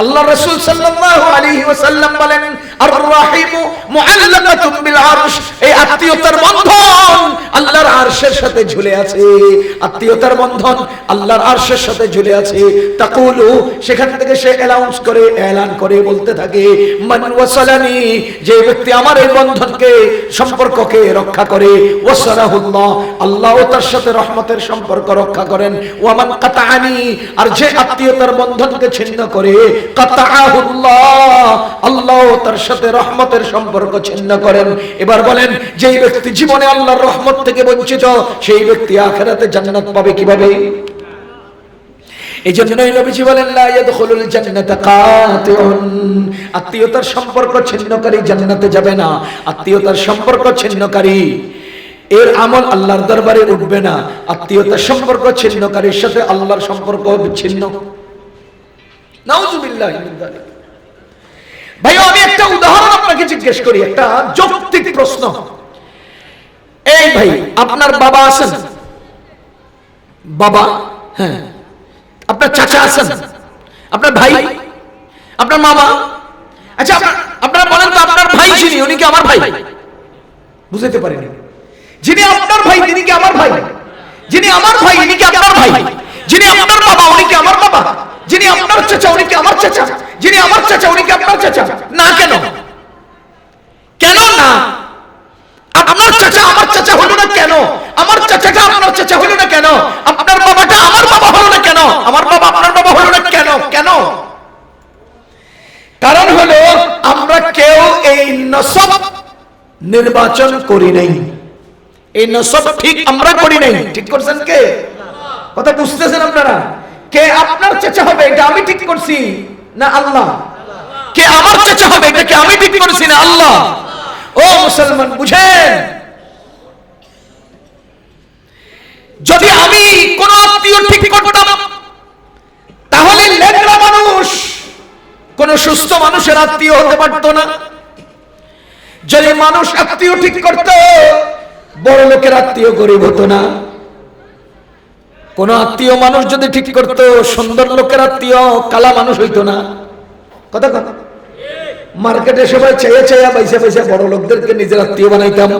আল্লাহ রাসূল সাল্লাল্লাহু আলাইহি ওয়াসাল্লাম বলেন আর রাহিমু মুআল্লাকাতুম বিল আরশ এই আত্মীয়তার বন্ধন আল্লাহর আরশের সাথে ঝুলে আছে। আত্মীয়তার বন্ধন আল্লাহর আরশের সাথে ঝুলে আছে। তাকুলু, সেখান থেকে সে করে এলান করে বলতে থাকে, মান ওয়াসালানি, যে ব্যক্তি আমার এই বন্ধনকে, সম্পর্ককে রক্ষা করে, ওয়াসালাহুল্লাহ, আল্লাহ তার সাথে রহমতের সম্পর্ক রক্ষা করেন ওয়ামান কাতাআনি, আর যে আত্মীয়তার বন্ধনকে ছিন্ন করে ছিন্ন আত্মীয়তার সম্পর্ক ছিন্নকারী জান্নাতে যাবে না। আত্মীয়তার সম্পর্ক ছিন্নকারী, এর আমল আল্লাহর দরবারে উঠবে না। আত্মীয়তার সম্পর্ক ছিন্নকারীর সাথে আল্লাহর সম্পর্ক বিচ্ছিন্ন নাউজুবিল্লাহি ভাই আমি একটা উদাহরণ আপনাকে জিজ্ঞেস করি, একটা যৌক্তিক প্রশ্ন। এই ভাই, আপনার বাবা আছেন? বাবা? হ্যাঁ। আপনার চাচা আছেন? আপনার ভাই? আপনার মামা আচ্ছা আপনার বলেন তো আপনার ভাই যিনি, উনি কি আমার ভাই? বুঝতে পারেনি। যিনি আপনার ভাই, তিনি কি আমার ভাই? যিনি আমার ভাই ইনি কি আপনার ভাই? যিনি আপনার বাবা, উনি কি আমার বাবা? যিনি আপনার চাচা, উনি কি আমার চাচা? যিনি আমার চাচা, উনি কি আপনার চাচা? না কেন? কেন না? আপনার চাচা আমার চাচা হলো না কেন? আমার চাচাটা আপনার চাচা হলো না কেন? আপনার বাবাটা আমার বাবা হলো না কেন? আমার বাবা আপনার বাবা হলো না কেন? কেন? কারণ হলো, আমরা কেউ এই নসব নির্বাচন করি নাই। এই নসব ঠিক আমরা করি নাই। ঠিক করছেন কে? কথা বুঝতেছেন আপনারা? কে আপনার চাচা হবে, এটা আমি ঠিক করছি না আল্লাহ? কে আমার চাচা হবে, এটা কি আমি ঠিক করছি না আল্লাহ? ও মুসলমান, বুঝেন? যদি আমি কোন আত্মীয় ঠিক করতাম, তাহলে লেংড়া মানুষ, কোন সুস্থ মানুষের আত্মীয় হতে পারত না। যদি মানুষ আত্মীয় ঠিক করত বড় লোকের আত্মীয় গরিব হতো না। কোন আত্মীয় মানুষ যদি ঠিক করত, সুন্দর লোকের আত্মীয়, কালা মানুষ হইতো না। কথা কথা মার্কেটে সবাই চেয়ে চেয়ে পয়সা পয়সা বড় লোকদেরকে নিজের আত্মীয় বানাইতাম।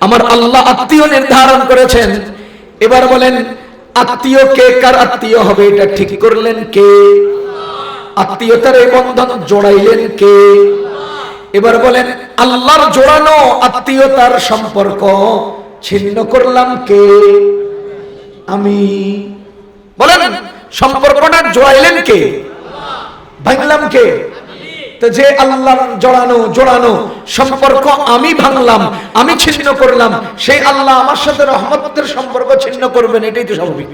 আমার আল্লাহ আত্মীয় নির্ধারণ করেছেন। এবার বলেন, আত্মীয় কে, কার আত্মীয় হবে, এটা ঠিক করলেন কে? আত্মীয়তার এই বন্ধন জোড়াইলেন কে? এবার বলেন, আল্লাহর জোড়ানো আত্মীয়তার সম্পর্ক ছিন্ন করলাম কে? আমি। বলেন, সম্পর্কটা জোড়াইলেন কে? ভাঙলাম কে? তো যে আল্লাহ জড়ানো, জোড়ানো, সম্পর্ক আমি ভাঙলাম, আমি ছিন্ন করলাম, সেই আল্লাহ আমার সাথে রহমতের সম্পর্ক ছিন্ন করবেন, এটাই তো স্বাভাবিক।